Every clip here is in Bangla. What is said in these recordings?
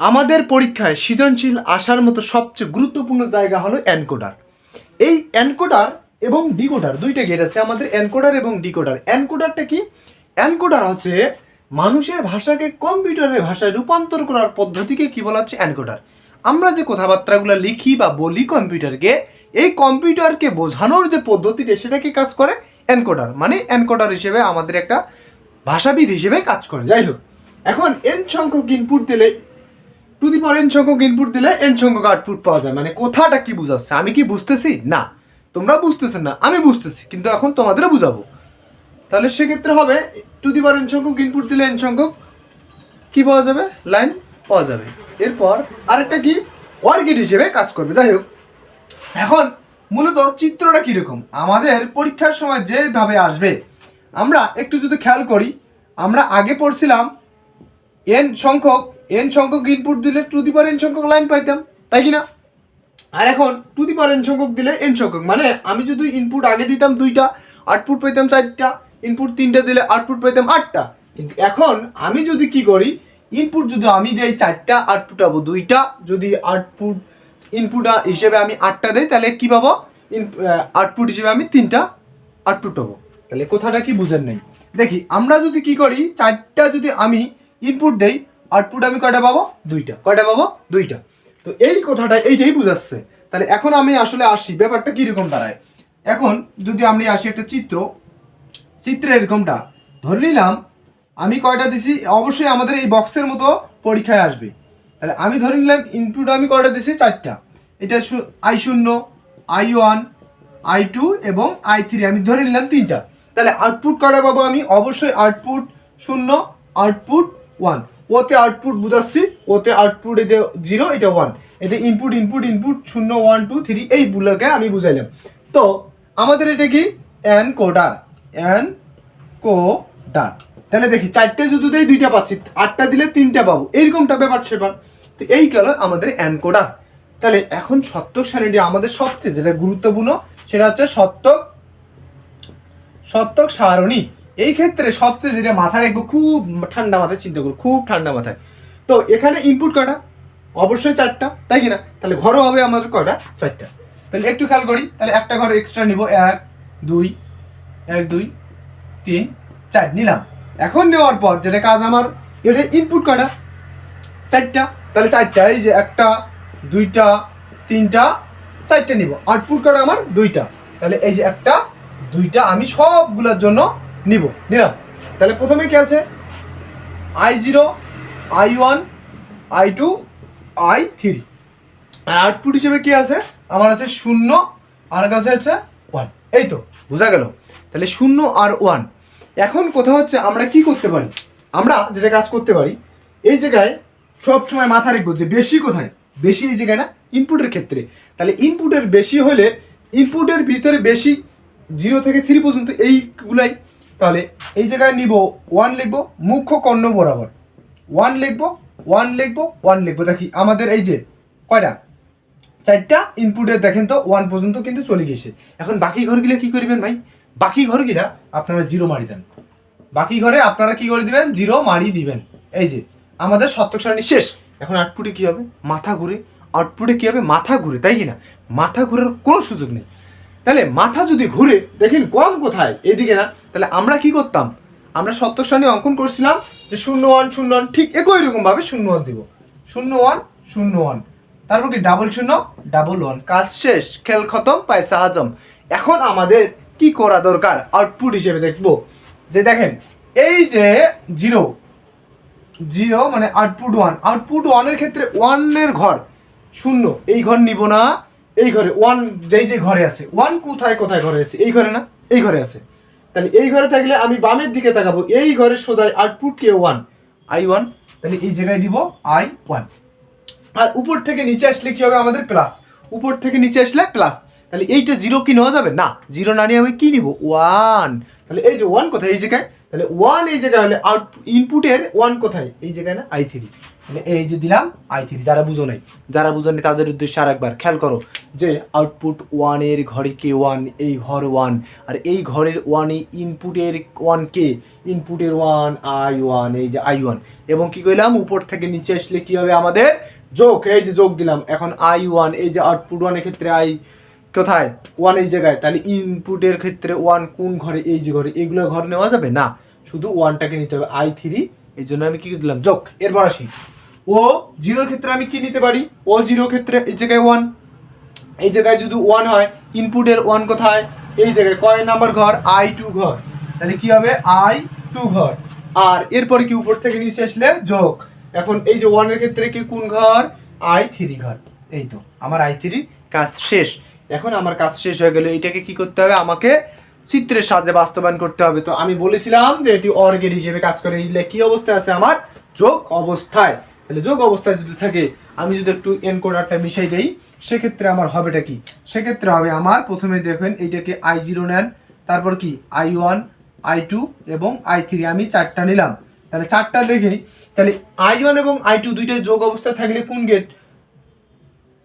আমাদের পরীক্ষায় সৃজনশীল আসার মতো সবচেয়ে গুরুত্বপূর্ণ জায়গা হলো অ্যানকোডার এই অ্যানকোডার এবং ডিকোডার, দুইটা গেট আছে আমাদের অ্যানকোডার এবং ডিকোডার। অ্যানকোডারটা কি? অ্যানকোডার হচ্ছে মানুষের ভাষাকে কম্পিউটারের ভাষায় রূপান্তর করার পদ্ধতিকে কি বলা হচ্ছে? অ্যানকোডার আমরা যে কথাবার্তাগুলো লিখি বা বলি কম্পিউটারকে, এই কম্পিউটারকে বোঝানোর যে পদ্ধতিটা, সেটা কি কাজ করে? অ্যানকোডার মানে অ্যানকোডার হিসেবে আমাদের একটা ভাষাবিদ হিসেবে কাজ করে। যাই হোক, এখন এন সংখ্যক ইনপুট দিলে টু দি পাওয়ার এন সংখ্যক ইনপুট দিলে এন সংখ্যক আউটপুট পাওয়া যায়। মানে কথাটা কি বুঝাচ্ছে? আমি কি বুঝতেছি? না। তোমরা বুঝতেছেন না, আমি বুঝতেছি, কিন্তু এখন তোমাদেরও বুঝাবো। তাহলে সেক্ষেত্রে হবে, টু দি পাওয়ার এন সংখ্যক ইনপুট দিলে এন সংখ্যক কি পাওয়া যাবে? লাইন পাওয়া যাবে। এরপর আরেকটা কি? ওয়ার্কিট হিসেবে কাজ করবে। যাই হোক, এখন মূলত চিত্রটা কীরকম? আমাদের পরীক্ষার সময় যেভাবে আসবে, আমরা একটু যদি খেয়াল করি, আমরা আগে পড়ছিলাম এন সংখ্যক এন সংখ্যক ইনপুট দিলে টু দি পাওয়ার এন সংখ্যক লাইন পাইতাম, তাই কি না আর এখন টু দি পাওয়ার এন সংখ্যক দিলে এন সংখ্যক মানে আমি যদি ইনপুট আগে দিতাম দুইটা আউটপুট পেতাম চারটা ইনপুট তিনটা দিলে আউটপুট পেতাম আটটা। কিন্তু এখন আমি যদি কি করি ইনপুট যদি আমি দেই চারটা আউটপুট পাবো দুইটা, যদি আউটপুট ইনপুট হিসেবে আমি আটটা দেই, তাহলে কি পাবো? আউটপুট হিসেবে আমি তিনটা আউটপুট পাবো। তাহলে কথাটা কি বুঝেন নাই? দেখি, আমরা যদি কি করি, চারটা যদি আমি ইনপুট দেই আউটপুট আমি কয়টা পাবো? দুইটা। কয়টা পাবো? দুইটা। তো এই কথাটা এইটাই বুঝাচ্ছে। তাহলে এখন আমি আসলে আসি। ব্যাপারটা কীরকম দাঁড়ায়? এখন যদি আমি আসি একটা চিত্র চিত্রে এরকমটা। ধরে নিলাম, আমি কয়টা দিছি? অবশ্যই আমাদের এই বক্সের মতো পরীক্ষায় আসবে। তাহলে আমি ধরে নিলাম ইনপুট আমি কয়টা দিছি? চারটা। এটা আই শূন্য আই ওয়ান আই টু এবং আই থ্রি আমি ধরে নিলাম তিনটা। তাহলে আউটপুট কয়টা পাবো আমি? অবশ্যই আউটপুট শূন্য আউটপুট ওয়ান ওতে আউটপুট বুঝাচ্ছি, ওতে আউটপুট এটা জিরো এটা ওয়ান এটা ইনপুট ইনপুট ইনপুট শূন্য ওয়ান টু থ্রি এইগুলোকে আমি বুঝাইলাম। তো আমাদের এটা কি? এন কোডার এন কোডার তাহলে দেখি, চারটে যদি দেই, দুইটা পাচ্ছি। আটটা দিলে তিনটা পাবো। এইরকমটা ব্যাপার সেপার। তো এই গেল আমাদের এনকোডার তাহলে এখন সত্য শ্রেণীটি আমাদের সবচেয়ে যেটা গুরুত্বপূর্ণ, সেটা হচ্ছে সত্যক সত্যক সারণী। এই ক্ষেত্রে সবচেয়ে যেটা মাথায় রাখব, খুব ঠান্ডা মাথায় চিন্তা করো, খুব ঠান্ডা মাথায়। তো এখানে ইনপুট কয়টা? অবশ্যই চারটা, তাই কি না তাহলে ঘরও হবে আমাদের কয়টা? চারটা। তাহলে একটু খেয়াল করি, তাহলে একটা ঘর এক্সট্রা নিব, এক, দুই এক, দুই, তিন, চার, নিলাম। এখন নেওয়ার পর যেটা কাজ আমার, এটা ইনপুট কয়টা? চারটা। তাহলে চারটা, এই যে একটা, দুইটা, তিনটা, চারটে নিব। আউটপুট কয়টা আমার? দুইটা। তাহলে এই যে একটা, দুইটা, আমি সবগুলোর জন্য নিব, নিলাম। তাহলে প্রথমে কি আছে? I zero I one I two I three R output হিসেবে কি আছে? আমার আছে শূন্য, আর কাছে আছে ওয়ান এই তো, বোঝা গেল। তাহলে শূন্য আর ওয়ান এখন কথা হচ্ছে আমরা কি করতে পারি? আমরা যেটা কাজ করতে পারি, এই জায়গায় সব সময় মাথা রাখব যে বেশি কোথায়? বেশি এই জায়গায় না ইনপুটের ক্ষেত্রে। তাহলে ইনপুটের বেশি হলে ইনপুটের ভিতরে বেশি জিরো থেকে থ্রি পর্যন্ত এইগুলাই তাহলে এই জায়গায় নিব ওয়ান লিখব, মুখ্য কর্ণ বরাবর। ওয়ান লিখব ওয়ান লিখব ওয়ান লিখব। দেখি, আমাদের এই যে কয়টা? চারটা ইনপুটে দেখেন তো ওয়ান পর্যন্ত কিন্তু চলে গেছে। এখন বাকি ঘরগুলো কি করবেন ভাই? বাকি ঘরগুলা আপনারা জিরো মারি দেন। বাকি ঘরে আপনারা কি করে দিবেন? জিরো মারি দিবেন। এই যে, আমাদের সত্যক সারণী শেষ। এখন আউটপুটে কি হবে? মাথা ঘুরে। আউটপুটে কি হবে? মাথা ঘুরে, তাই কি না? মাথা ঘুরার কোনো সুযোগ নেই। তাহলে মাথা যদি ঘুরে দেখেন কম কোথায়? এদিকে না। তাহলে আমরা কি করতাম? আমরা সত্তর সারণী অঙ্কন করছিলাম যে শূন্য ওয়ান শূন্য ওয়ান, ঠিক একই রকম ভাবে শূন্য ওয়ান দিব। শূন্য ওয়ান শূন্য ওয়ান। তারপর কি ডাবল শূন্য? ডাবল ওয়ান কাজ শেষ। খেল খতম পয়সা হাজম। এখন আমাদের কি করা দরকার? আউটপুট হিসেবে দেখব। যে দেখেন, এই যে জিরো জিরো মানে আউটপুট ওয়ান আউটপুট ওয়ানের ক্ষেত্রে ওয়ানের ঘর, শূন্য। এই ঘর নিব না। এই ঘরে ওয়ান যেই যে ঘরে আছে ওয়ান কোথায় কোথায় ঘরে আছে? এই ঘরে না? এই ঘরে আছে। তাহলে এই ঘরে থাকলে আমি বামের দিকে তাকাবো, এই ঘরে সোজা আউটপুট কে ওয়ান আই ওয়ান তাহলে এই জায়গায় দিব আই ওয়ান আর উপর থেকে নিচে আসলে কি হবে আমাদের? প্লাস উপর থেকে নিচে আসলে প্লাস তাহলে এইটা জিরো কি নেওয়া যাবে? না জিরো না নিয়ে আমি কি নিব? ওয়ান তাহলে এই যে ওয়ান কোথায়? এই জায়গায়? তাহলে ওয়ান এই জায়গায় হলে আউট ইনপুটের ওয়ান কোথায়? এই জায়গায় না? আই থ্রি তাহলে এই যে দিলাম আই থ্রি যারা বুঝো নাই, যারা বুঝো নাই, তাদের উদ্দেশ্যে আর একবার খেয়াল করো যে আউটপুট ওয়ানের ঘরে কে ওয়ান এই ঘর ওয়ান আর এই ঘরের ওয়ানে ইনপুটের ওয়ান কে? ইনপুটের ওয়ান আই ওয়ান এই যে আই ওয়ান এবং কি করলাম উপর থেকে নিচে আসলে কি হবে আমাদের? যোগ। এই যে যোগ দিলাম। এখন আই ওয়ান এই যে আউটপুট ওয়ানের ক্ষেত্রে আই কোথায়? ওয়ান এই জায়গায়। তাহলে ইনপুটের ক্ষেত্রে ওয়ান কোন ঘরে, এই যে ঘরে, এগুলো ঘর নেওয়া যাবে? না। শুধু ওয়ানটাকে নিতে হবে। আই থ্রি এই জন্য আমি কী দিলাম? যোগ। এরপর আসি। ও জিরোর ক্ষেত্রে আমি কি নিতে পারি? ও জিরো ক্ষেত্রে এই জায়গায় ওয়ান এই জায়গায় যদি ওয়ান হয় ইনপুটের ওয়ান কোথায়? এই জায়গায়। কয় নাম্বার ঘর? আই টু ঘর। তাহলে কি হবে? আই টু ঘর। আর এরপরে কি উপর থেকে নিচে আসলে? যোগ। এখন এই যে ওয়ানের ক্ষেত্রে কি কোন ঘর? আই থ্রি ঘর। এই তো, আমার আই থ্রি কাজ শেষ। এখন আমার কাজ শেষ হয়ে গেল এটাকে কি করতে হবে? আমাকে চিত্রের সাহায্যে বাস্তবায়ন করতে হবে। তো আমি বলেছিলাম যে এটি অর্গের হিসেবে কাজ করে। এই কি অবস্থায় আছে আমার? যোগ অবস্থায়। তাহলে যোগ অবস্থায় যদি থাকে, আমি যদি একটু এনকোডারটা মিশাই দেই, সেক্ষেত্রে আমার হবেটা কি? সেক্ষেত্রে হবে আমার প্রথমে দেখবেন এইটাকে আই জিরো নেন, তারপর কি? আই ওয়ান, আই টু এবং আই থ্রি। আমি চারটা নিলাম। তাহলে চারটা লেখেই তাহলে আই ওয়ান এবং আই টু দুইটাই যোগ অবস্থায় থাকলে কোন গেট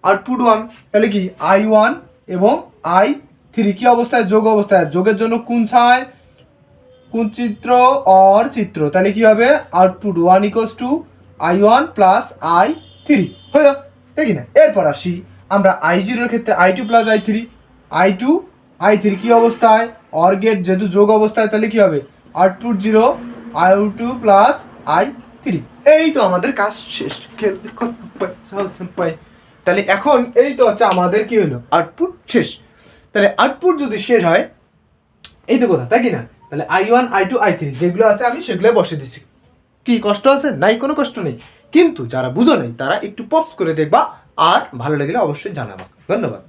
আউটপুট ওয়ান তাহলে কি? আই ওয়ান এবং আই থ্রি কি অবস্থায়? যোগ অবস্থায়। যোগের জন্য কোন ছায়? কোন চিত্র? অর চিত্র। তাহলে কি হবে? Output one equals to I one plus I three হয়ে ঠিক না এরপর আসি। আমরা আই জিরোর ক্ষেত্রে I two plus I three I two I three কী অবস্থায়? অর গেট যেহেতু যোগ অবস্থায়, তাহলে কি হবে? Output zero I two plus I three এই তো আমাদের কাজ শেষ। খেলতে তাহলে এখন এই তো হচ্ছে আমাদের কি হলো? আউটপুট শেষ। তাহলে আউটপুট যদি শেষ হয়, এই তো কথা, তাই কি না? তাহলে I one I two I three যেগুলো আছে আমি সেগুলো বসে দিছি। কি কষ্ট আছে? নাই, কোনো কষ্ট নেই। কিন্তু যারা বুঝো নেই, তারা একটু পজ করে দেখবা, আর ভালো লাগলে অবশ্যই জানাবা। ধন্যবাদ।